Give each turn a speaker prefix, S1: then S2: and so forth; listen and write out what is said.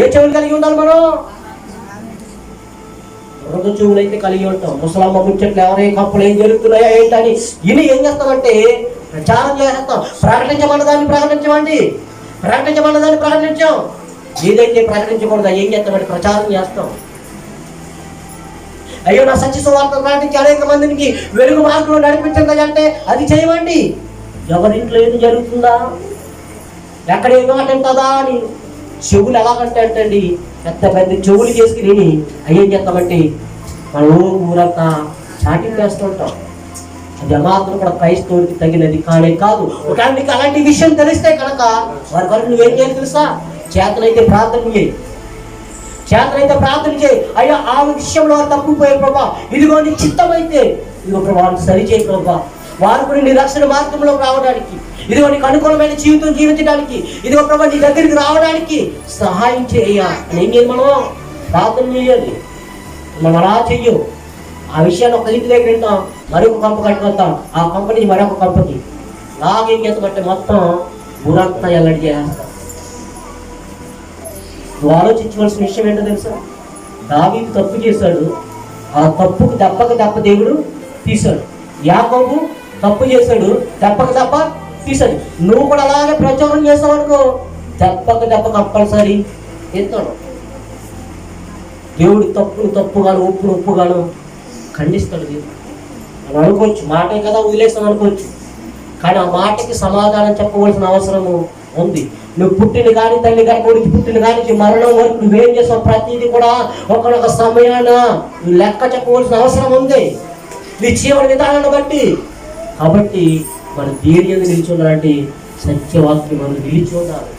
S1: ఏ చెవులు కలిగి ఉండాలి మనం? మృగ చెవులు అయితే కలిగి ఉంటాం. ముసలమ్మ ముచ్చట్లు ఎవరే కప్పులు ఏం జరుగుతున్నాయా ఏంటని ఇని ఏం చేస్తామంటే ప్రచారం చేస్తాం ప్రకటించమన్న దాన్ని ప్రకటించమండి. ప్రకటించమన్న దాన్ని ప్రకటించాం. ఏదైతే ప్రకటించకూడదు ఏం చేస్తామంటే ప్రచారం చేస్తాం. అయ్యో నా సత్య సువార్త ప్రకటించి అనేక మందికి వెలుగు మార్గంలో నడిపించండి అంటే అది చేయమండి. ఎవరింట్లో ఏది జరుగుతుందా? ఎక్కడ ఏం మాట ఉంటుందా అని. చెవులు ఎలాగంటే అంటండి? పెద్ద పెద్ద చెవులు చేసుకుని అయ్యేం చేస్తామంటే మన ఊరంతా చాటింగ్ చేస్తుంటాం అది మాత్రం కూడా క్రైస్తవుడికి తగినది కానే కాదు. ఒకవేళ నీకు అలాంటి విషయం తెలిస్తే కనుక వారి వరకు నువ్వేం చేయాలి తెలుసా? చేతనైతే ప్రార్థన చేయి. చేతనైతే ప్రార్థన చేయి. అయ్యా ఆ విషయంలో తప్పిపోయే ప్రభా ఇదిగో నీ చిత్తమైతే. ఇదిగో ప్రభా వారిని సరి ప్రభా. వారు కూడా నీ రక్షణ మార్గంలో రావడానికి. ఇదిగో నీకు అనుకూలమైన జీవితం జీవించడానికి. ఇదిగో ప్రభా నీ దగ్గరికి రావడానికి సహాయం చేయ అని ఏం చేయాలి మనం ప్రార్థన చేయాలి. మనం అలా చెయ్యం. ఆ విషయాన్ని ఒక ఇంటి దగ్గర వింటాం మరొక కంప కట్టుకొస్తాం ఆ కంపెనీ మరొక కంపెనీ లాగేం చేస్తామంటే మొత్తం ఊరంతా ఎల్లడి చేస్తాం నువ్వు ఆలోచించవలసిన విషయం ఏంటో తెలుసా? దావీదు తప్పు చేశాడు. ఆ తప్పుకు దెబ్బకు దెబ్బ దేవుడు తీశాడు. యాకోబు తప్పు చేశాడు దెబ్బకు దెబ్బ తీశాడు. నువ్వు కూడా అలాగే ప్రచారం చేసావు అనుకో దెబ్బకు దెబ్బ కంపల్సరీ. ఎత్తాడు దేవుడు తప్పులు తప్పుగాను ఉప్పులు ఉప్పుగాను ఖండిస్తాడు దేవుడు. మనం అనుకోవచ్చు మాటే కదా వదిలేస్తాం అనుకోవచ్చు. కానీ ఆ మాటకి సమాధానం చెప్పవలసిన అవసరము ఉంది. నువ్వు పుట్టిన కానీ తల్లి కానీ కొడుకు పుట్టిన కానీ మరణం వరకు నువ్వేం చేసావు ప్రతిదీ కూడా ఒకనొక సమయాన నువ్వు లెక్క చెప్పవలసిన అవసరం ఉంది. నీ జీవన విధానాన్ని బట్టి కాబట్టి మన దేని మీద నిలిచి ఉండాలంటే సత్యవాక్యం మనం నిలిచి ఉండాలి.